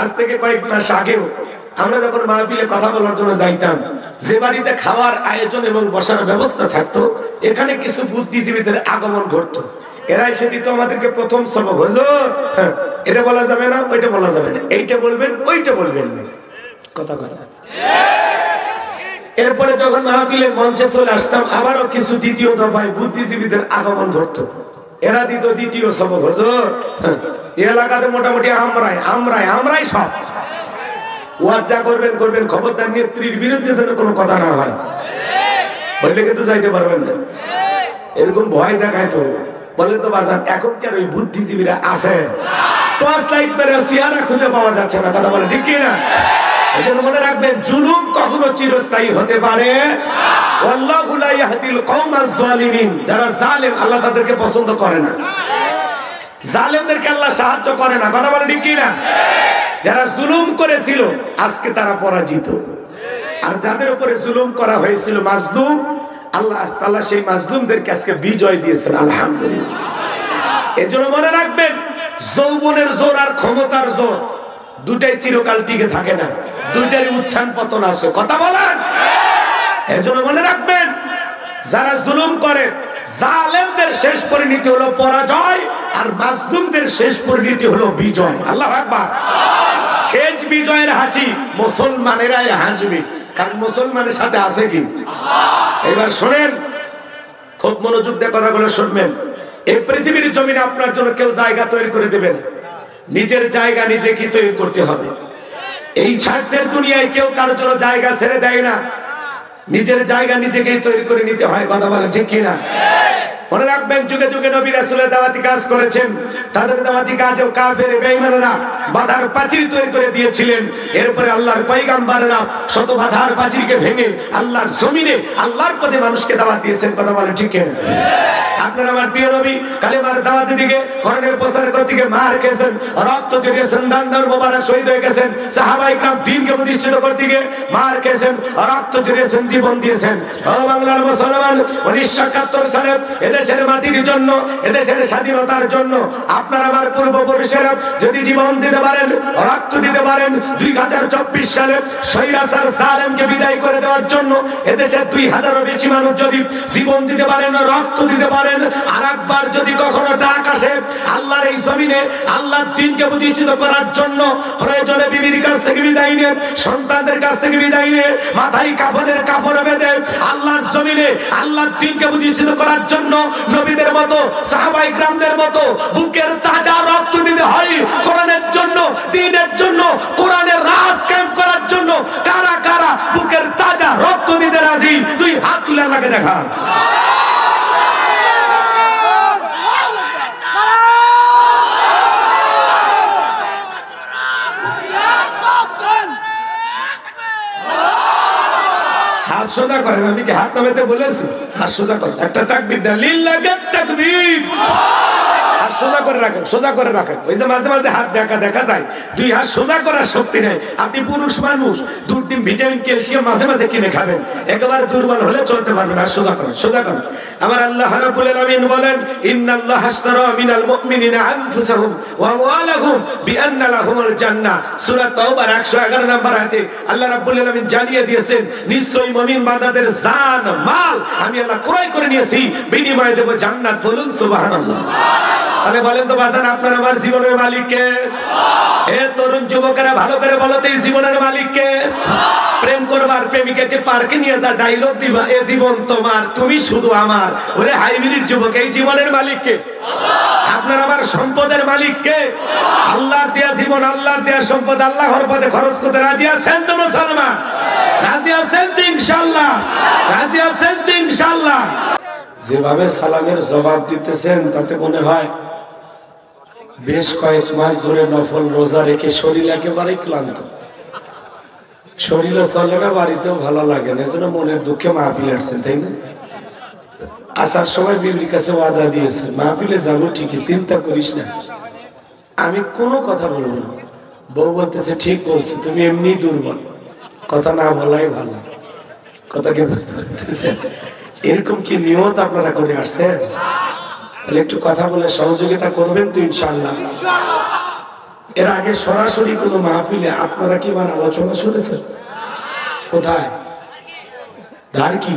আজ থেকে কয়েক মাস আগেও আমরা যখন মাহফিলে কথা বলার জন্য যাইতাম যে বাড়িতে খাওয়ার আয়োজন এবং বসার ব্যবস্থা থাকতো এখানে কিছু বুদ্ধিজীবীদের আগমন ঘটতো। এরা এসে দিত আমাদেরকে প্রথম সবক। হুজুর হ্যাঁ, এটা বলা যাবে না ওইটা বলা যাবে না। এইটা বলবেন ওইটা বলবেন কথা কথা এরপরে যখন মাহফিলের মঞ্চে চলে আসতাম আবারও কিছু দ্বিতীয় দফায় বুদ্ধিজীবীদের আগমন ঘটতো। এরা দিত দ্বিতীয় সবক, হুজুর। এলাকাতে মোটামুটি আমরাই আমরাই আমরাই সব। যা করবেন করবেন, খবরদার নেত্রীর বিরুদ্ধে যেন কোনো কথা না হয়। বললে কিন্তু যাইতে পারবেন না। এরকম ভয় দেখায় তো। বলেন তো বাজান, এখন কি আর ওই বুদ্ধিজীবীরা আছে? টর্চ লাইট মেরে চেহারা খুঁজে পাওয়া যাচ্ছে না, কথা বলে ঠিক কি না এই জন্য মনে রাখবেন, জুলুম কখনো চিরস্থায়ী হতে পারে যারা জালেম, আল্লাহ তাদেরকে পছন্দ করে না। জালেমদেরকে আল্লাহ সাহায্য করে না, কথা বলে ঠিক না যারা জুলুম করেছিল, আজকে তারা পরাজিত। আর যাদের উপরে জুলুম করা হয়েছিল মাজলুম, আল্লাহ তাআলা সেই মাজলুমদেরকে আজকে বিজয় দিয়েছেন, আলহামদুলিল্লাহ। এজন্য মনে রাখবেন, যৌবনের জোর আর ক্ষমতার জোর। দুটাই চিরকাল টিকে থাকে না। দুইটারই উত্থান পতন আছে। কথা বলেন? এজন্য মনে রাখবেন, যারা জুলুম করে, জালেমদের শেষ পরিণতি হলো পরাজয়, আর মাজলুমদের শেষ পরিণতি হলো বিজয়। আল্লাহ আকবার। শেষ বিজয়ের হাসি মুসলমানেরাই হাসবে। কারণ মুসলমানের সাথে আছে কি? এবার শোনেন, খুব মনোযোগ দিয়ে কথাগুলো শুনবেন। এই পৃথিবীর জমিনে আপনার জন্য কেউ জায়গা তৈরি করে দেবে না। নিজের জায়গা নিজে কি তৈরি করতে হবে। এই ছাড়তে দুনিয়ায় কেউ কারোর জন্য জায়গা ছেড়ে দেয় না। নিজের জায়গা নিজেকেই তৈরি করে নিতে হয় কথা বলেন ঠিক কিনা মনে রাখবেন যুগে যুগে নবী রাসূলের দাওয়াতি কাজ করেছেন তাদের দাওয়াতি কাজেও কাফের বেঈমানেরা বাধার প্রাচীর তৈরি করে দিয়েছিলেন এরপরে আল্লাহর পয়গাম্বরেরা শত বাধার প্রাচীরকে ভেঙে আল্লাহর জমিনে আল্লাহর পথে মানুষকে দাওয়াত দিয়েছেন কথা বলেন ঠিক কিনা আপনার আমার প্রিয় নবী কালেমার দাওয়াতি দিকে করণের প্রচারের দিকে মার খেয়েছেন রক্ত জড়িয়েছেন দান দান মোবারক শহীদ হয়ে গেছেন সাহাবাই کرام দিনকে প্রতিষ্ঠিত করতে গিয়ে মার খেয়েছেন রক্ত জড়িয়েছেন জীবন দিয়েছেন। বাংলার মুসলমান উনিশশো একাত্তর সালে এদেশের মাটির জন্য, এদেশের স্বাধীনতার জন্য আপনার আমার পূর্বপুরুষেরা যদি জীবন দিতে পারেন, রক্ত দিতে পারেন, দুই হাজার চব্বিশ সালে সৈরাসার সালেমকে বিদায় করে দেওয়ার জন্য এদেশের দুই হাজারও বেশি মানুষ যদি জীবন দিতে পারেন, রক্ত দিতে পারেন আর একবার যদি কখনো ডাক আসে, আল্লাহর এই জমিনে, আল্লাহর দিনকে প্রতিষ্ঠিত করার জন্য বিবির কাছ থেকে বিদায় নিয়ে সন্তানদের কাছ থেকে বিদায় নিয়ে মাথায় কাফনের কাপড় বেঁধে আল্লাহর জমিনে, আল্লাহর দিনকে প্রতিষ্ঠিত করার জন্য নবীদের মতো, সাহাবাই গ্রামদের মতো, বুকের তাজা রক্ত দিতে হয়। কোরআনের জন্য, দিনের জন্য, কোরআনের রাজ ক্যাম্প করার জন্য কারা কারা বুকের তাজা রক্ত দিতে রাজি? তুই হাত তুলে লাগে দেখা হাত করেন আমি কি হাত নামাতে বলেছি? হাত সোজা করেন একটা তাকবির দেন লিল্লাহি তাকবির। হাত সোজা করে রাখেন, সোজা করে রাখেন। ওই যে মাঝে মাঝে হাত দেখা দেখা যায়। দুই হাত সোজা করার শক্তি নেই। আপনি পুরুষ মানুষ, দুধ, ডিম, ভিটামিন, ক্যালসিয়াম মাঝে মাঝে কিনে খাবেন। একেবারে দুর্বল হলে চলতে পারবেন আর সোজা করেন সোজা করেন। আমার আল্লাহ রাব্বুল আলামিন বলেন, ইন্নাল্লাহ আশতারা মিনাল মুমিনিনা আনফুসাহুম ওয়া আমওয়ালাহুম বিআন্না লাহুমুল জান্নাহ। সূরা তাওবার 111 নম্বর আয়াতে আল্লাহ রাব্বুল আলামিন জানিয়ে দিয়েছেন, নিশ্চয়ই মুমিন বান্দাদের জান, মাল আমি আল্লাহ ক্রয় করে নিয়েছি। বিনিময়ে দেব জান্নাত। বলুন সুবহানাল্লাহ সুবহানাল্লাহ। তাহলে বলেন তো বাজান, আপনার আমার জীবনের মালিক কে এ তরুণ যুবকেরা ভালো করে বলো তো এই জীবনের মালিক কে প্রেম করবার প্রেমিকাকে পার্কে নিয়ে যা ডাইলগ দিবা, এ জীবন তোমার, তুমি শুধু আমার। ওরে হাইব্রিড যুবক, এই জীবনের মালিক কে আপনার আমার সম্পদের মালিক কে আল্লাহর দেয়া জীবন, আল্লাহর দেয়া সম্পদ, আল্লাহর পথে খরচ করতে রাজি আছেন তো মুসলমান? রাজি আছেন তো ইনশাআল্লাহ? রাজি আছেন তো ইনশাআল্লাহ? যেভাবে সালামের জবাব দিতেছেন, তাতে মনে হয় বেশ কয়েক মাস ধরে নফল রোজা রেখে শরীর একেবারে ক্লান্ত। শরীরও চলে না, বাড়িতেও ভালো লাগে না, এজন্য মনের দুঃখে মাহফিল আসছেন, তাই না? আসার সময় বিবির কাছে ওয়াদা দিয়েছে মাহফিলে যাব ঠিকই, চিন্তা করিস না। আমি কোনো কথা বলব না। বউ বলতেছে, ঠিক বলছি, তুমি এমনি দুর্বল। কথা না বলাই ভালো। কথা কি বুঝতে পারতেছে এরকম কি নিয়ত আপনারা করে আসছেন? তাহলে একটু কথা বলে সহযোগিতা করবেন তো ইনশাআল্লাহ। এর আগে সরাসরি কোনো মাহফিলে আপনারা কি আমার আলোচনা শুনেছেন? কোথায়? ধারকি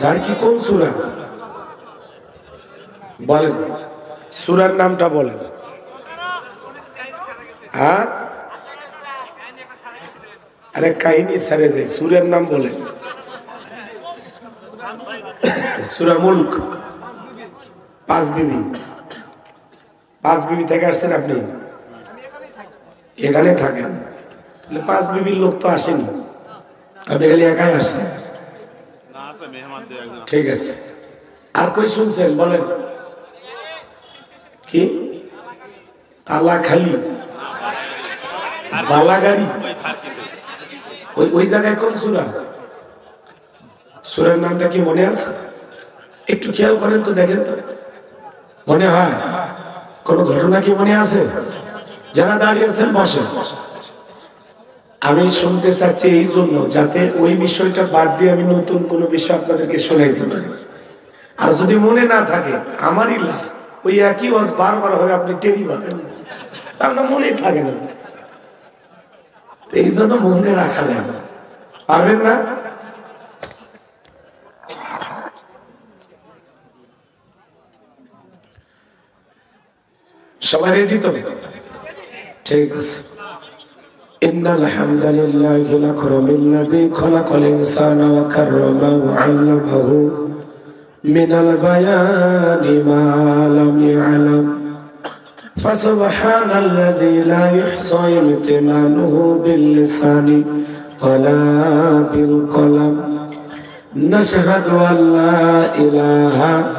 ধারকি কোন সুরা? বলেন। সুরার নামটা বলেন। হ্যাঁ? আরে কাহিনী সারে যায় সুরের নাম বলেন। সুরা মুল্ক। পাঁচ বিবি। পাঁচ বিবি থেকে আসছেন আপনি? এখানে থাকেন। তাহলে পাঁচ বিবির লোক তো আসেনি। আপনি খালি একাই আসছেন। ঠিক আছে। আর কই শুনছেন? বলেন। কি? তালা খালি বালাগাড়ি? ওই ওই জায়গায় কোন সুরা? সুরের নামটা কি মনে আছে? একটু খেয়াল করেন তো দেখেন তো। মনে হয়? কোন ঘটনা কি মনে আছে? যারা দাঁড়িয়ে আছেন আমি শুনতে চাচ্ছি এই জন্য যাতে ওই বিষয়টা বাদ দিয়ে আমি নতুন কোনো বিষয় আপনাদেরকে শোনাইতে পারি আর যদি মনে না থাকে, আমারই লাভ। ওই একই ওয়াজ বারবার হবে, আপনি টেরি পাবেন আপনার মনেই থাকে না। এই জন্য মনে রাখা যাবে পারবেন না? সবাই রেডি তো ঠিক আছে إن الحمد لله الأكرم الذي خلق الإنسان وكرمه وعلمه من البيان ما لم يعلم فسبحان الذي لا يحصى امتنانه باللسان ولا بالقلم نشهد أن لا إله إلا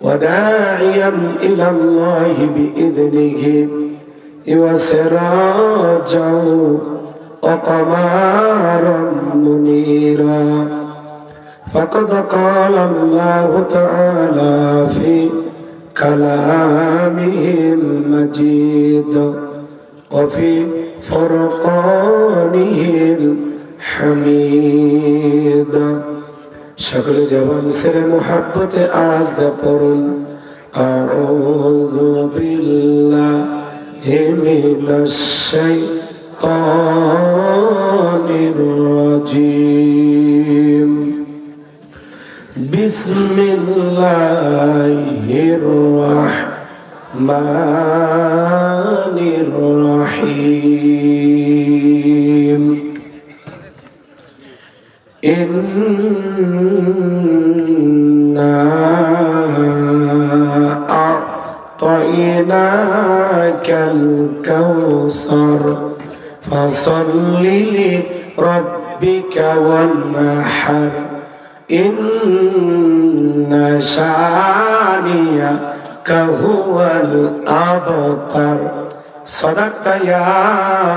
وداعيا إلى الله بإذنه وسراجا وقمارا منيرا. فقد قال الله تعالى في كلامه المجيد وفي فرقانه الحميد. সকল জবান সেরে মোহাব্বতে আওয়াজ দে পড়ুন আউযু বিল্লাহি মিনাশ শাইতানির রাজিম بسم الله الرحمن الرحيم إنا أعطيناك الكوثر فصل لربك وانحر إن شانيك هو الأبتر. صدقت يا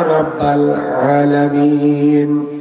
رب العالمين.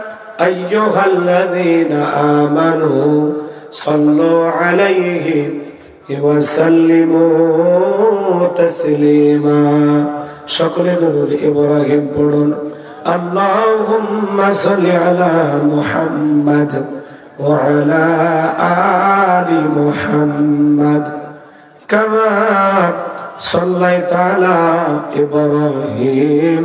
أيها الذين آمنوا صلوا عليه وسلموا تسليما شكر درود إبراهيم পড়ুন اللهم صل على محمد وعلى آل محمد كما صليت على إبراهيم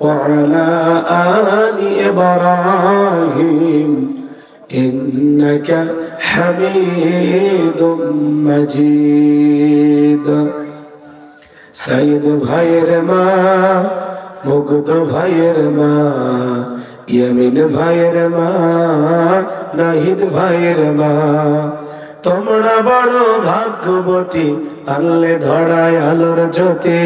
وعلى آل إبراهيم إنك حميد مجيد সাইদ ভাইয়ের মা মুগ্ধ ভাইয়ের মা ইয়ামিন ভাইয়ের মা নাহিদ ভাইয়ের মা তোমরা বড় ভাগ্যবতী আল্লে ধরায় আলোর জ্যোতি।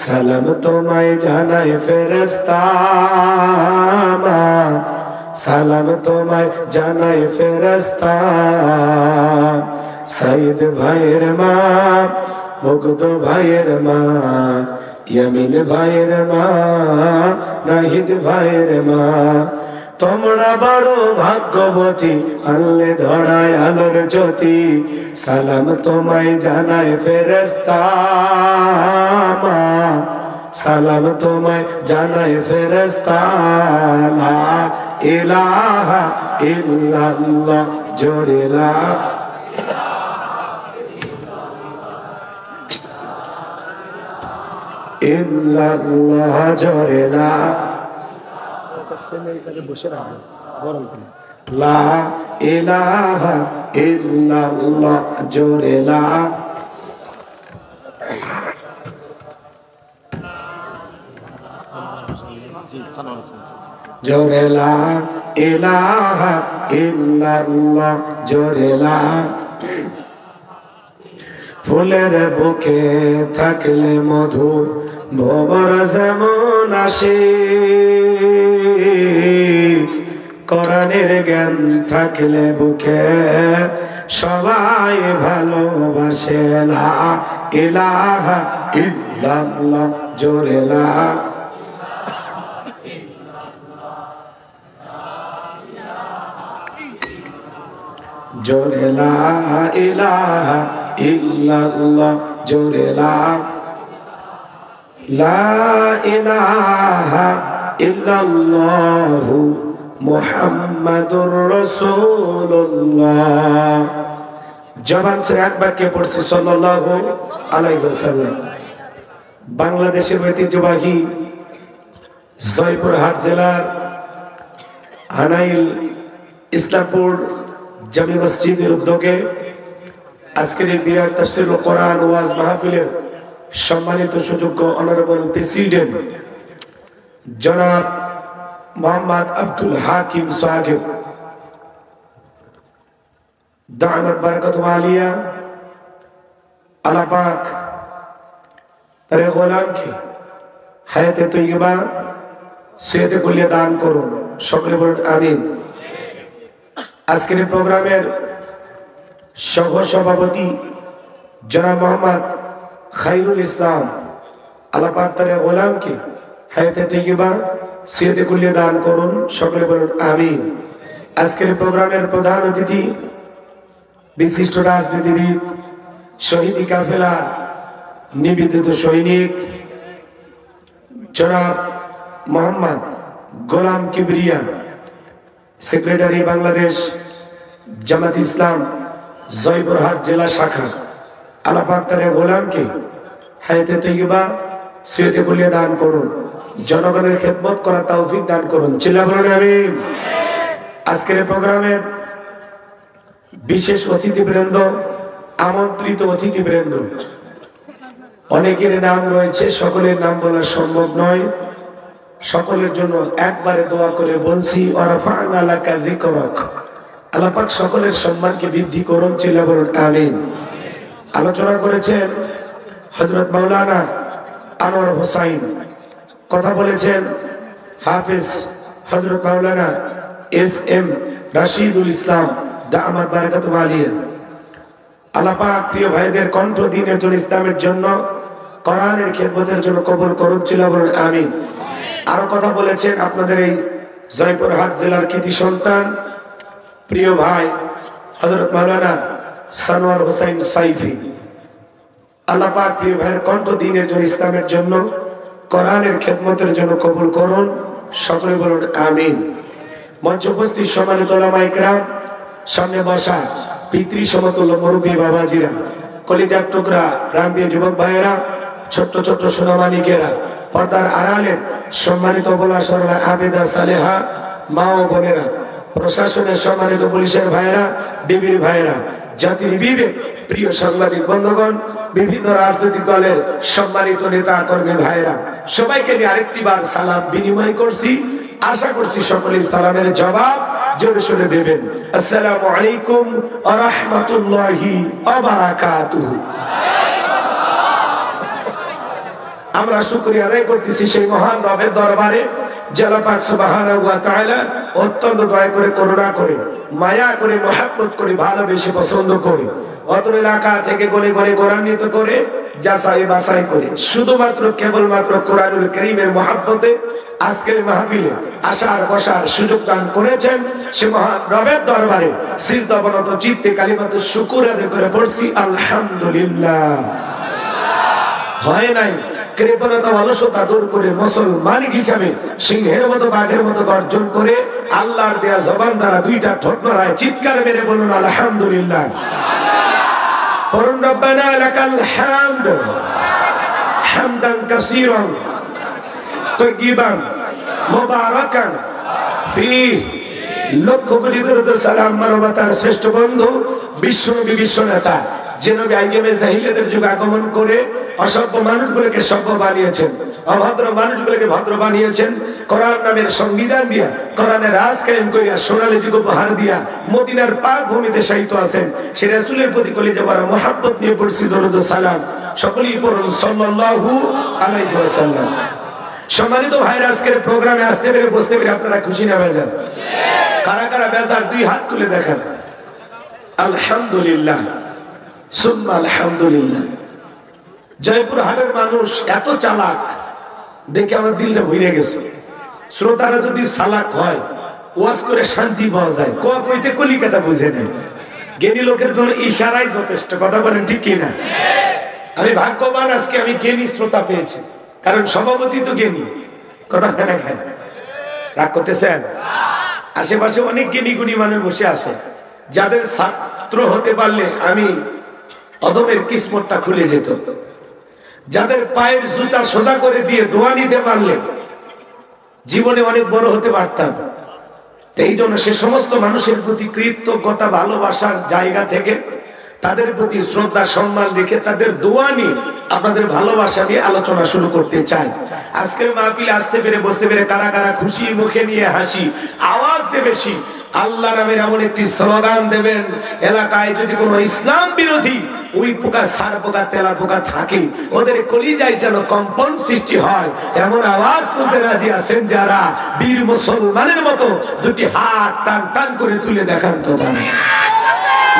সালাম তোমায় জানায় ফেরেস্তা সালাম তোমায় জানায় ফেরেস্তা সাইদ ভাইয়ের মা, মুগ্ধ ভাইয়ের মা, ইয়ামিন ভাইয়ের মা, নাহিদ ভাইয়ের মা। তোমরা বড় ভাগ্যবতী, আনলে ধরায় আলোর জ্যোতি, সালাম তোমায় জানায় ফেরেস্তা মা। সালাম তোমায় জানায় ফেরেস্তা লা ইলাহা ইল্লাল্লাহ জোরে লা ইল্লাল্লাহ জোরে লা লা ইলাহা ইল্লাল্লাহ, জোরে লা। জোরে লা ইলাহা ইল্লাল্লাহ, জোরে লা। ফুলের বুকে থাকলে মধু ভবর যেমন আসে। কোরআনের জ্ঞান থাকলে বুকে সবাই ভালোবাসে লা ইলাহা জোরে লা জোরে লা জোরে লা মুহাম্মাদুর রাসূলুল্লাহ। জবান সে একবার কে পড়ছে? সাল্লাল্লাহু আলাইহি ওয়াসাল্লাম। বাংলাদেশের ঐতিহ্যবাহী জয়পুরহাট জেলার আনাইল ইসলামপুর জামি মসজিদের উদ্যোগে আজকের এই বিরাট তাফসির কোরআন ওয়াজ মাহফিলের সম্মানিত সুযোগ্য অনারেবল প্রেসিডেন্ট জনাব মোহাম্মদ আব্দুল হাকিম সাহেব। দামত বারাকাত আলিয়া। আল্লাহ পাক তার গোলামকে হায়াতে তৈবা সুয়েতে কুলিয়ে দান করুন। সকলে বলুন, আমিন। আজকের প্রোগ্রামের সহ সভাপতি জনাব মোহাম্মদ খাইরুল ইসলাম আল্লাপাক তার গোলামকে হায়াতে তৈবা সুয়েতে কুলিয়ে দান করুন, সকলে বলুন আমিন। আজকের প্রোগ্রামের প্রধান অতিথি, বিশিষ্ট রাজনীতিবিদ, শহীদি কাফেলার নিবেদিত সৈনিক, জনাব মোহাম্মদ গোলাম কিবরিয়া, সেক্রেটারি বাংলাদেশ জামাত ইসলাম, জয়পুরহাট জেলা শাখা আলাপাক তার গোলামকে হায়াতে তৈবা সুয়েতে বলিয়ে দান করুন। জনগণের খেদমত করা তৌফিক দান করুন। চিল্লা বলুন আমি আজকের এই প্রোগ্রামের বিশেষ অতিথিবৃন্দ, আমন্ত্রিত অতিথিবৃন্দ। অনেকের নাম রয়েছে, সকলের নাম বলা সম্ভব নয়। সকলের জন্য একবারে দোয়া করে বলছি আল্লাপাক সকলের সম্মানকে বৃদ্ধি করুন, চিল্লা বলুন, আমিন। আলোচনা করেছেন হজরত মাওলানা আনোয়ার হোসাইন। কথা বলেছেন হাফিজ হজরত মাওলানা এস এম রাশিদুল ইসলাম দা আমার বারাকাত আলিয়া আল্লাপাক প্রিয় ভাইদের কণ্ঠ দিনের জন্য ইসলামের জন্য, কোরআনের খেদমতের জন্য কবল করুন চিল্লা বলুন, আমিন। আরও কথা বলেছেন আপনাদের এই জয়পুরহাট জেলার কৃতি সন্তান, প্রিয় ভাই হজরত মাওলানা সানোয়ার হোসাইন সাইফি। আল্লাহ পাক প্রিয় ভাইয়ের কণ্ঠ দিনের জন্য ইসলামের জন্য কোরআনের খেদমতের জন্য কবুল করুন। সকলে বলুন, আমিন। মঞ্চ উপস্থিত সম্মানিত ওলামা ইকরাম সামনে বসা পিতৃ সমতুল্য মুরব্বী বাবাজিরা, কলিজার টুকরা প্রাণপ্রিয় যুবক ভাইয়েরা, ছোট্ট ছোট্ট সোনামালিকেরা পর্দার আড়ালের সম্মানিত বোলা সরলা আবেদা সালেহা, মা ও বোনেরা, প্রশাসনের সম্মানিত পুলিশের ভাইয়েরা, ডিবির ভাইয়েরা জাতির বিবেক। প্রিয় সাংবাদিক বন্ধুগণ, বিভিন্ন রাজনৈতিক দলের সম্মানিত নেতা, কর্মী ভাইয়েরা, সবাইকে নিয়ে আরেকটি বার সালাম বিনিময় করছি। আশা করছি সকলেই সালামের জবাব জোরে সোরে দেবেন। আসসালামু আলাইকুম আ রহমতুল্লাহি আবারাকাতুহু আমরা শুক্রিয়া আদায় করতেছি সেই মহান রবের দরবারে। পাক অত্যন্ত দয়া করে, করুণা করে, মায়া করে করে, ভালোবেসে, পছন্দ করে অতর এলাকা থেকে গলে গলে গোরান্বিত করে, যাচাই করে, শুধুমাত্র কেবলমাত্র কোরআনুল করিমের মহাব্বতে আজকের মাহফিলে আসার বসার সুযোগ দান করেছেন সে মহান রবের দরবারে। সিজদাবনত চিত্তে কালিমাত শুকুর করে পড়ছি, আলহামদুলিল্লাহ। হয় নাই? কৃপণতা অলসতা দূর করে মুসলমান হিসাবে সিংহের মতো, বাঘের মতো গর্জন করে আল্লাহর দেয়া জবান দ্বারা দুইটা ঠোঁট নড়ায় চিৎকার মেরে বলুন, আলহামদুলিল্লাহ। পরম রব্বানা লাকাল ফি শ্রেষ্ঠ বন্ধু, বিশ্বনবী বিশ্ব নেতা আগমন করে মানুষগুলোকে সভ্য বানিয়েছেন মানুষগুলোকে বানিয়েছেন সংবিধান রাজ করিয়া, সোনালী যুগ উপহার মদিনার পাক ভূমিতে সাহিত্য আছেন। সে রাসূলের প্রতি কলিজা ভরা মোহাব্বত নিয়ে সালাম। সকলেই পড়ুন সাল্লাল্লাহু সম্মানিত ভাইরা, আজকের প্রোগ্রামে আসতে পেরে বসতে পেরে আপনারা খুশি না বেজার? কারা কারা বেজার, দুই হাত তুলে দেখেন। আলহামদুলিল্লাহ। সুম্মা, আলহামদুলিল্লাহ। জয়পুর হাটের মানুষ এত চালাক, দেখে আমার দিলটা ভরে গেছে। শ্রোতারা যদি চালাক হয়, ওয়াজ করে শান্তি পাওয়া যায়। ক কইতে কলিকাতা বুঝে নেয়। জ্ঞানী লোকের জন্য ইশারাই যথেষ্ট, কথা বলেন ঠিক কিনা? আমি ভাগ্যবান আজকে আমি জ্ঞানী শ্রোতা পেয়েছি, কারণ সভাপতি তো জ্ঞানী। কথা খানা খায় রাগ করতেছেন? আশেপাশে অনেক জ্ঞানী গুণী মানুষ বসে আছে। যাদের ছাত্র হতে পারলে আমি অদমের কিসমতটা খুলে যেত। যাদের পায়ের জুতা সোজা করে দিয়ে দোয়া নিতে পারলে জীবনে অনেক বড় হতে পারতাম। এই জন্য সে সমস্ত মানুষের প্রতি কৃতজ্ঞতা, ভালোবাসার জায়গা থেকে তাদের প্রতি শ্রদ্ধা, সম্মান রেখে তাদের দোয়া নিয়ে আপনাদের ভালোবাসা নিয়ে আলোচনা শুরু করতে চাই। আজকের মাহফিল আসতে পেরে বসতে পেরে কারা কারা খুশি, মুখে নিয়ে হাসি, আওয়াজ দে বেশি আল্লাহ নামের এমন একটি স্লোগান দেবেন, এলাকায় যদি কোনো ইসলাম বিরোধী ওই পোকা, সার পোকা, তেলা পোকা থাকে, ওদের কলিজায় যেন কম্পন সৃষ্টি হয়, এমন আওয়াজ তুলতে রাজি আছেন যারা, বীর মুসলমানের মতো দুটি হাত টান টান করে তুলে দেখান তো তারা।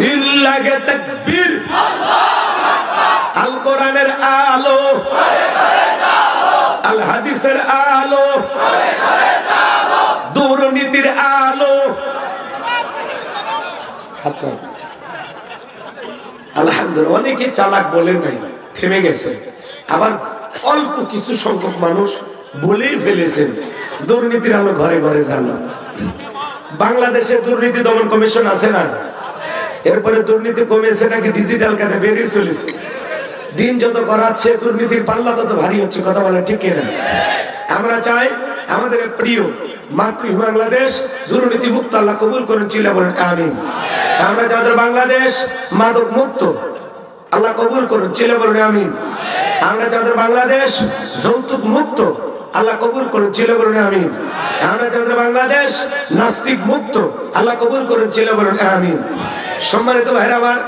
লিল্লাহে তাকবীর। আল কোরআনের আলো। আল হাদিসের আলো। দুর্নীতির আলো। আলহামদুলিল্লাহ অনেকে চালাক বলেন নাই, থেমে গেছে। আবার অল্প কিছু সংখ্যক মানুষ বলেই ফেলেছেন, দুর্নীতির আলো ঘরে ঘরে জানো বাংলাদেশে দুর্নীতি দমন কমিশন আছে না? এরপরে দুর্নীতি কমেছে নাকি ডিজিটাল কাজে বেরিয়ে চলেছে। দিন যত করাচ্ছে দুর্নীতির পাল্লা তত ভারী হচ্ছে, কথা বলে ঠিক কিনা? আমরা চাই আমাদের প্রিয় মাতৃ বাংলাদেশ, দুর্নীতি মুক্ত আল্লাহ কবুল করেন, চিল্লা বলেন, আমিন। আমরা যাদের বাংলাদেশ মাদক মুক্ত, আল্লাহ কবুল করুন, চিল্লা বলেন, আমিন। আমরা যাদের বাংলাদেশ যৌতুক মুক্ত আল্লাহ কবুল করুন ছিল বলুন, আমিন। আমরা বাংলাদেশ, নাস্তিক, মুক্ত, আল্লাহ কবুল করুন ছিল বলুন, আমিন। সম্মানিত ভাইরা আমার,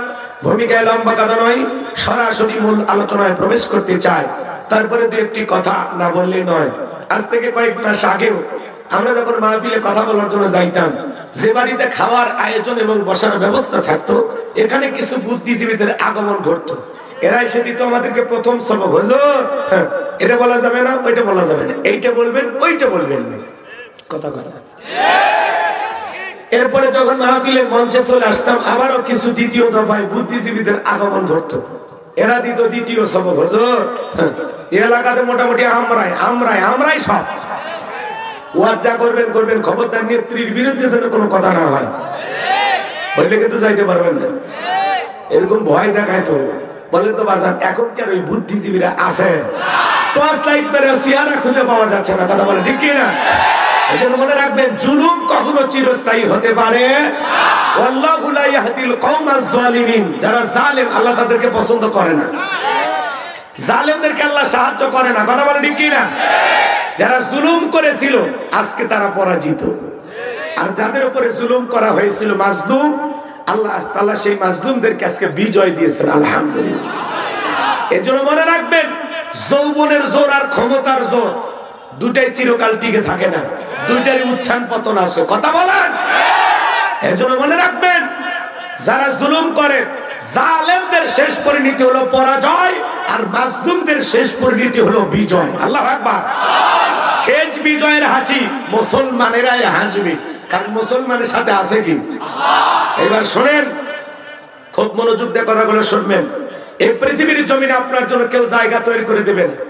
ভূমিকায় লম্বা কথা নয়, সরাসরি মূল আলোচনায় প্রবেশ করতে চায় তারপরে দু একটি কথা না বললে নয়। আজ থেকে কয়েক মাস আগেও আমরা যখন মাহফিলে কথা বলার জন্য যাইতাম যে বাড়িতে খাওয়ার আয়োজন এবং বসার ব্যবস্থা থাকতো এখানে কিছু বুদ্ধিজীবীদের আগমন ঘটতো। এরা এসে দিত আমাদেরকে প্রথম সবক হুজুর হ্যাঁ, এটা বলা যাবে না ওইটা বলা যাবে না এইটা বলবেন ওইটা বলবেন না। কথা কথা। এরপরে যখন মাহফিলের মঞ্চে চলে আসতাম আবারও কিছু দ্বিতীয় দফায় বুদ্ধিজীবীদের আগমন ঘটতো। এরা দিত দ্বিতীয় সবক হুজুর হ্যাঁ, এলাকাতে মোটামুটি আমরাই আমরাই আমরাই সব। ওয়াজ যা করবেন করবেন, খবরদার নেত্রীর বিরুদ্ধে যেন কোনো কথা না হয়। বললে কিন্তু যাইতে পারবেন না। এরকম ভয় দেখায় তো। বলে তো বাজার এখন কি আর ওই বুদ্ধিজীবীরা আছে? টর্চ লাইট মেরে চেহারা খুঁজে পাওয়া যাচ্ছে না, কথা বলে ঠিক কি না এই জন্য মনে রাখবেন, জুলুম কখনো চিরস্থায়ী হতে পারে। যারা জালেম, আল্লাহ তাদেরকে পছন্দ করে না। জালেমদেরকে আল্লাহ সাহায্য করে না, কথা বলে ঠিক কি না যারা জুলুম করেছিল, আজকে তারা পরাজিত। আর যাদের উপরে জুলুম করা হয়েছিল মাজলুম, আল্লাহ তাআলা সেই মাজলুমদেরকে আজকে বিজয় দিয়েছেন, আলহামদুলিল্লাহ। এজন্য মনে রাখবেন, যৌবনের জোর আর ক্ষমতার জোর দুটাই চিরকাল টিকে থাকে না। দুইটারই উত্থান পতন আসে কথা বলেন? এজন্য মনে রাখবেন যারা জুলুম করে, জালেমদের শেষ পরিণতি হলো পরাজয়, আর মাজলুমদের শেষ পরিণতি হলো বিজয়। আল্লাহ আকবার। শেষ বিজয়ের হাসি মুসলমানেরাই হাসবে। কারণ মুসলমানের সাথে আছে কি? এবার শোনেন, খুব মনোযোগ দিয়ে কথাগুলো শুনবেন। এই পৃথিবীর জমিনে আপনার জন্য কেউ জায়গা তৈরি করে দেবে না।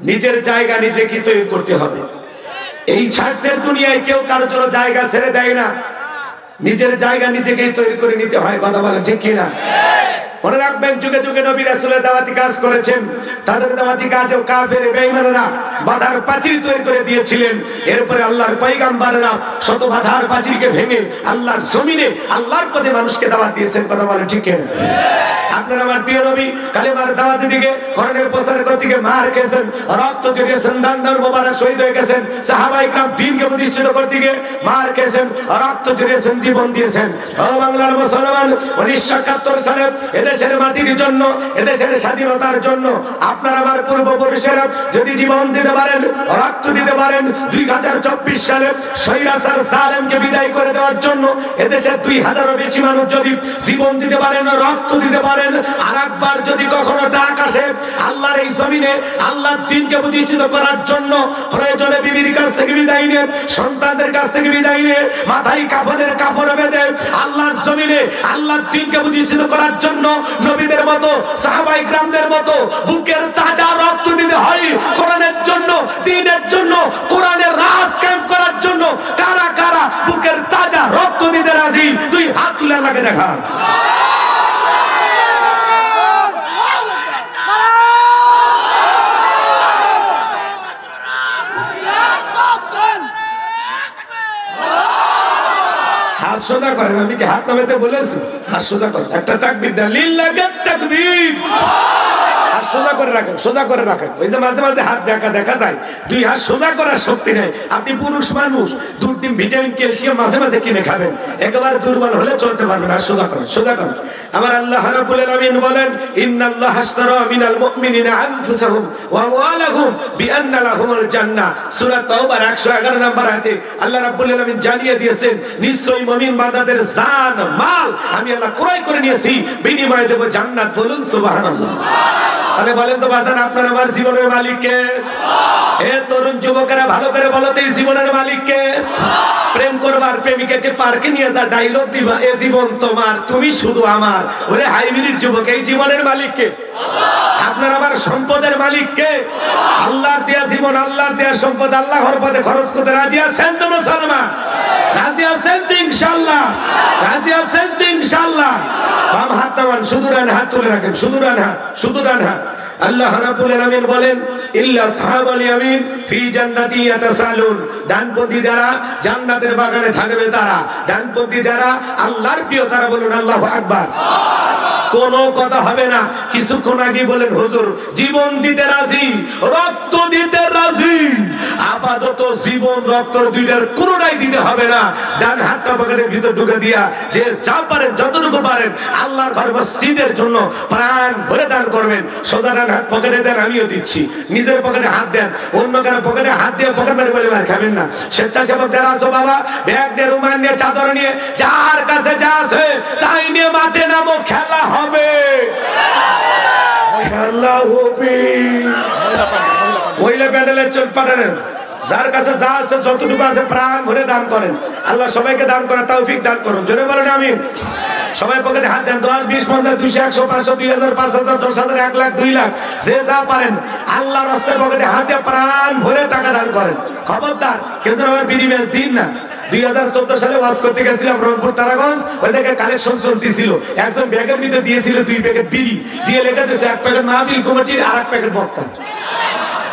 নিজের জায়গা নিজেকে তৈরি করতে হবে। এই স্বার্থের দুনিয়ায় কেউ কারোর জন্য জায়গা ছেড়ে দেয় না। নিজের জায়গা নিজেকেই তৈরি করে নিতে হয়, কথা বলেন ঠিক কিনা? মনে রাখবেন, যুগে যুগে নবী রাসূলের দাওয়াতি কাজ করেছেন। তাদের দাওয়াতি কাজেও কাফের, বেঈমানেরা বাধার প্রাচীর তৈরি করে দিয়েছিলেন। এরপরে আল্লাহর পয়গাম্বরেরা শত বাধার প্রাচীরকে ভেঙে আল্লাহর জমিনে, আল্লাহর পথে মানুষকে দাওয়াত দিয়েছেন, কথা বলেন ঠিক কিনা? আপনার আমার প্রিয় নবী কালেমার দাওয়াতের দিকে করণের প্রচারের দিকে মার খেয়েছেন, রক্ত জড়িয়েছেন, দান দান মোবারক শহীদ হয়ে গেছেন সাহাবাই গ্রাম দিনকে প্রতিষ্ঠিত করতে গিয়ে মার খেয়েছেন, রক্ত জড়িয়েছেন জীবন দিয়েছেন। বাংলার মুসলমান উনিশশো একাত্তর সালে এদেশের মাটির জন্য, এদেশের স্বাধীনতার জন্য আপনার আমার পূর্বপুরুষেরা যদি জীবন দিতে পারেন, রক্ত দিতে পারেন, দুই হাজার চব্বিশ সালে সৈরাসার সালেমকে বিদায় করে দেওয়ার জন্য এদেশের দুই হাজারও বেশি মানুষ যদি জীবন দিতে পারেন, রক্ত দিতে পারেন আর একবার যদি কখনো ডাক আসে, আল্লাহর এই জমিনে, আল্লাহর দিনকে প্রতিষ্ঠিত করার জন্য প্রয়োজনে বিবির কাছ থেকে বিদায় নিয়ে সন্তানদের কাছ থেকে বিদায় নিয়ে মাথায় কাফনের কাফন বেঁধে আল্লাহর জমিনে, আল্লাহর দিনকে প্রতিষ্ঠিত করার জন্য নবীদের মতো, সাহাবাই গ্রামদের মতো বুকের তাজা রক্ত দিতে হয় কোরআনের জন্য, দিনের জন্য, কোরআনের রাজ ক্যাম্প করার জন্য। কারা কারা বুকের তাজা রক্ত দিতে রাজি? তুই হাত তুলে লাগে দেখা হাত করেন। আমি কি হাত নামাতে বলেছি? হাত করেন। একটা তাকবির দেন। লিল্লাহি তাকবীর। সোজা করে রাখেন, সোজা করে রাখেন। ওই যে মাঝে মাঝে হাত দেখা দেখা যায়। দুই হাত সোজা করার শক্তি নেই। আপনি পুরুষ মানুষ, দুধ, ডিম, ভিটামিন, ক্যালসিয়াম মাঝে মাঝে কিনে খাবেন। একেবারে দুর্বল হলে চলতে পারবেন আর সোজা করেন সোজা করেন। আমার আল্লাহ রাব্বুল আলামিন বলেন, ইন্নাল্লাহ আশতারা মিনাল মুমিনিনা আনফুসাহুম ওয়া আমওয়ালাহুম বিআন্না লাহুমুল জান্নাহ। সূরা তাওবার 111 নম্বর আয়াতে আল্লাহ রাব্বুল আলামিন জানিয়ে দিয়েছেন, নিশ্চয়ই মুমিন বান্দাদের জান, মাল আমি আল্লাহ ক্রয় করে নিয়েছি। বিনিময়ে দেব জান্নাত। বলুন, সুবহানাল্লাহ। তাহলে বলেন তো বাজান, আপনার আমার জীবনের মালিককে? এ তরুণ যুবকেরা ভালো করে বলো তো জীবনের মালিক কে প্রেম করবার প্রেমিকাকে পার্কে নিয়ে যা ডাইলগ দিবা, এ জীবন তোমার, তুমি শুধু আমার। ওরে হাইব্রিড যুবক, এই জীবনের মালিক কে আপনার আমার সম্পদের মালিক কে আল্লাহর দেয়া জীবন, আল্লাহর দেয়া সম্পদ, আল্লাহর পথে খরচ করতে রাজি আছেন তো মুসলমান? রাজি আছেন তো ইনশাআল্লাহ? রাজি আছেন তো ইনশাআল্লাহ? বাম হাত নামান, শুধু রান হাত তুলে রাখেন, শুধু রান হাত, শুধু রান হাত। আল্লাহ রাব্বুল আলামিন বলেন, ইল্লা সাহাবাল ইয়ামিন ফি জান্নাতি ইয়াতাসালুন। ডানপন্থী যারা জান্নাতের বাগানে থাকবে তারা। ডানপন্থী যারা, আল্লাহর প্রিয়, তারা বলুন আল্লাহু আকবার। কোনো কথা হবে না। কিছুক্ষণ আগে বলেন, হুজুর, জীবন দিতে রাজি, রক্ত দিতে রাজি। আপাতত জীবন রক্ত দুইটার কোনোটাই দিতে হবে না। ডান হাতটা পকেটের ভিতর ঢুকে দিয়া যে যা পারেন যতটুকু পারেন, আল্লাহর ঘর মসজিদের জন্য প্রাণ ভরে দান করবেন। সোজা ডান হাত পকেটে দেন, আমিও দিচ্ছি। নিজের পকেটে হাত দেন। অন্য কারও পকেটে হাত দিয়ে পকেট মারি বলে মার খাবেন না। স্বেচ্ছাসেবক যারা আছো, বাবা ব্যাগ নিয়ে রুমাল নিয়ে, চাদর নিয়ে, যার কাছে যা আছে, তাই নিয়ে মাঠে নামো, খেলা হবে। খেলা হবে। মহিলা প্যান্ডেলের চোখ পাঠালেন। যার কাছে যা আছে, যতটুকু আছে প্রাণ ভরে দান করেন। আল্লাহ সবাইকে দান করে তৌফিক দান করুন। জোরে বলেন আমি সবাই পকেটে হাত দেন। দশ, বিশ, পঞ্চাশ, দুশো, একশো, পাঁচশো, দুই হাজার, পাঁচ হাজার, দশ হাজার, এক লাখ, দুই লাখ, যে যা পারেন আল্লাহ রাস্তায় পকেটে হাত প্রাণ ভরে টাকা দান করেন। খবরদার, কেউ যেন আমার বিড়ি ম্যাচ দিন না। দুই হাজার চোদ্দ সালে ওয়াজ করতে গেছিলাম রংপুর তারাগঞ্জ। ওই জায়গায় কালেকশন চলতেছিল। একজন ব্যাগের ভিতরে দিয়েছিল দুই প্যাকেট বিড়ি। দিয়ে লেখা দিয়েছে, এক প্যাকেট মাহফিল কমিটির আর এক প্যাকেট বক্তা।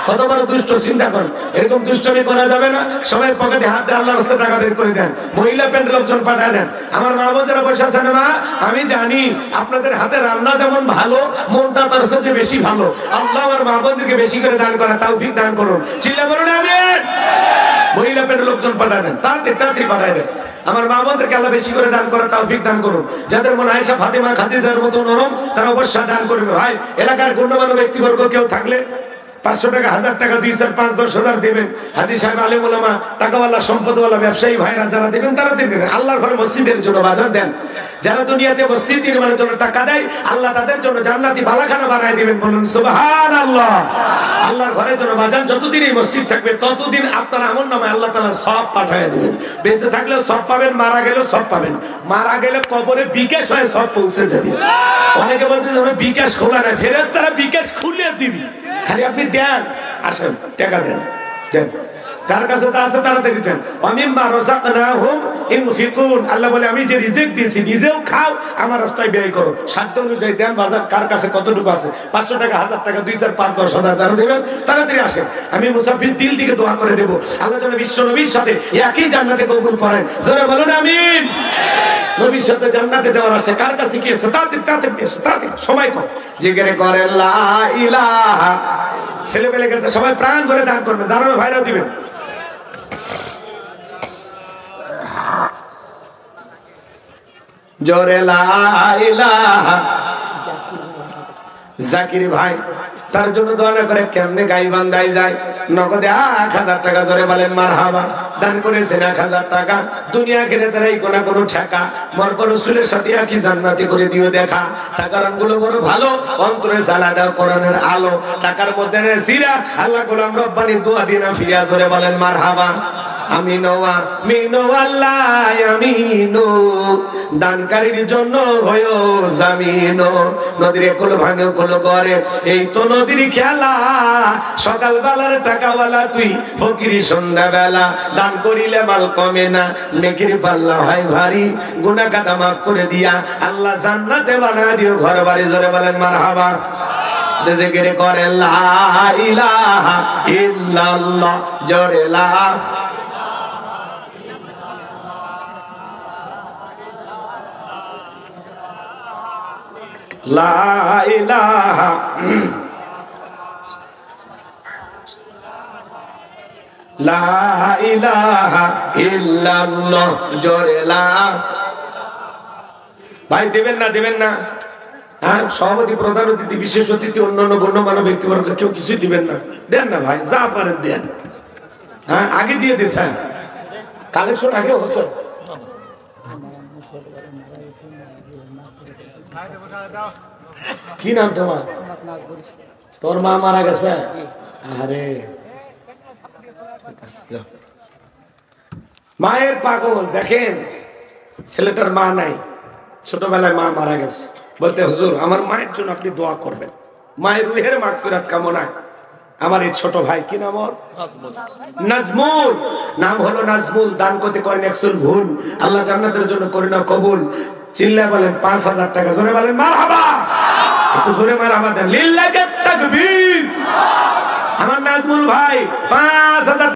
কত বড় দুষ্ট চিন্তা করেন? এরকম দুষ্টমি করা যাবে না। সবাই পকেটে হাত দিয়ে আল্লাহ রাস্তায় টাকা বের করে দেন। মহিলা প্যান্ডেল লোকজন পাঠায় দেন। আমার মা বোনেরা বসে আছেন, মা, আমি জানি আপনাদের হাতে রান্না যেমন ভালো, মনটা তার সাথে বেশি ভালো। আল্লাহ আমার মা বোনদেরকে বেশি করে দান করা তৌফিক দান করুন। চিল্লা বলুন আমি মহিলা পেটে লোকজন পাঠায় দেন। তাড়াতাড়ি তাড়াতাড়ি পাঠায় দেন। আমার মা বোনদেরকে আল্লাহ বেশি করে দান করা তৌফিক দান করুন। যাদের মনে আয়সা ফাতিমা, খাদিজার মতো নরম, তারা অবশ্যই দান করবে। ভাই, এলাকার গণ্যমান্য ব্যক্তিবর্গ কেউ থাকলে পাঁচশো টাকা, হাজার টাকা দুই হাজার পাঁচ দশ হাজার দেবেন। হাজি সাহেব, আলিম ওলামা, টাকাওয়ালা, সম্পদওয়ালা, ব্যবসায়ী ভাইরা যারা দেবেন, তারা দেবেন আল্লাহর ঘর মসজিদের জন্য বাজার দেন। যারা দুনিয়াতে মসজিদ নির্মাণের জন্য টাকা দেয়, আল্লাহ তাদের জন্য জান্নাতি বালাখানা বানায় দিবেন। বলুন সুবহান আল্লাহ আল্লাহর ঘরের জন্য বাজার যতদিন এই মসজিদ থাকবে, ততদিন আপনার আমল নামে আল্লাহ তালা সব পাঠায় দিবেন। বেঁচে থাকলেও সব পাবেন, মারা গেলেও সব পাবেন। মারা গেলে কবরে বিকাশ হয়ে সব পৌঁছে যাবে। অনেকে বলতে বিকাশ খোলা না ফেরেস তারা বিকাশ খুলে দিবি। খালি আপনি দেন। আসেন টাকা দেন। দেন। তার কাছে যা আছে তাড়াতাড়ি দেন। অমিম্মা রাযাকনাহুম ইনফিকুন আল্লাহ বলে আমি যে রিজিক দিয়েছি নিজেও খাও আমার রাস্তায় ব্যয় করো। সাধ্য অনুযায়ী দেন বাজার কার কাছে কতটুকু আছে? পাঁচশো টাকা হাজার টাকা দুই চার পাঁচ দশ হাজার যারা দেবেন তাড়াতাড়ি আসেন। আমি মুসাফির দিল থেকে দোয়া করে দেবো। আল্লাহ যেন বিশ্ব নবীর সাথে একই জান্নাতে কবুল করেন। জোরে বলুন আমিন। নবীর সাথে জান্নাতে যাওয়ার আসে কার কাছে কি আছে? নিয়ে এসো, তাড়াতাড়ি সময় কম। জিজ্ঞেস করেন লা ইলাহা। ছেলে পেলে গেছে সবাই প্রাণ করে দান করবেন দাঁড়ানো ভাইরা দিবেন। জোরে লাইলা। জাকির ভাই, তার জন্য দোয়া করে কেমনে গাই বান্ধাই যায়? নগদে এক হাজার টাকা জোরে বলেন মার হাবা দান করেছেন এক হাজার টাকা, দুনিয়া খেলে তারাই কোনো কোনো ঠেকা। মর পর রসুলের সাথে আঁকি জান্নাতি করে দিও দেখা। টাকারগুলো বড় ভালো, অন্তরে জ্বালা দাও করণের আলো। টাকার মধ্যে সিরা আল্লাহ গোলাম রব্বানি দোয়া দিনা ফিরিয়া জোরে বলেন মার হাবা আমি নোয়া মিনো আল্লাহ আমিনো দানকারীর জন্য হয়ো জামিনো নদীর কোল ভাঙে কোল করে এই তো নদীর খেলা। সকাল বেলার টাকাওয়ালা তুই, ফকিরি সন্ধ্যা বেলা দান করিলে মাল কমে না। নেকির পাল্লা হয় ভারী। গুনা কাদা মাফ করে দিয়া আল্লাহ জান্নাতে বানা দিও। ঘর বাড়ি জোরে বলেন মার হাবা জিকির করে, লা ইলাহা ইল্লাল্লাহ, জোরে লা লা ভাই, দেবেন না দেবেন না। হ্যাঁ সভাপতি, প্রধান অতিথি, বিশেষ অতিথি, অন্যান্য গণ্যমান্য ব্যক্তিবর্গ কেউ কিছুই দিবেন না। দেন না ভাই, যা পারেন দেন। হ্যাঁ আগে দিয়ে দিয়েছেন। কালেকশন আগে হচ্ছে কি নাম তোমার? তোর মা মারা গেছে? আরে যাও। মায়ের পাগল দেখেন ছেলেটার মা নাই। ছোটবেলায় মা মারা গেছে। বলতে হুজুর আমার মায়ের জন্য আপনি দোয়া করবেন। মায়ের রুহের মাগফিরাত কামনায় আমার এই ছোট ভাই কি নাম ওর? নাজমুল। নাম হলো নাজমুল দান করতে করেন একশন ভুল। আল্লাহ জান্নাতের জন্য করে না কবুল। চিল্লায় বলেন পাঁচ হাজার টাকা। জোরে বলেন মার হাবা একটু জোরে মার হাবা দেন লিল্লাকে তাকবীর। আমার নাজমুল ভাই পাঁচ হাজার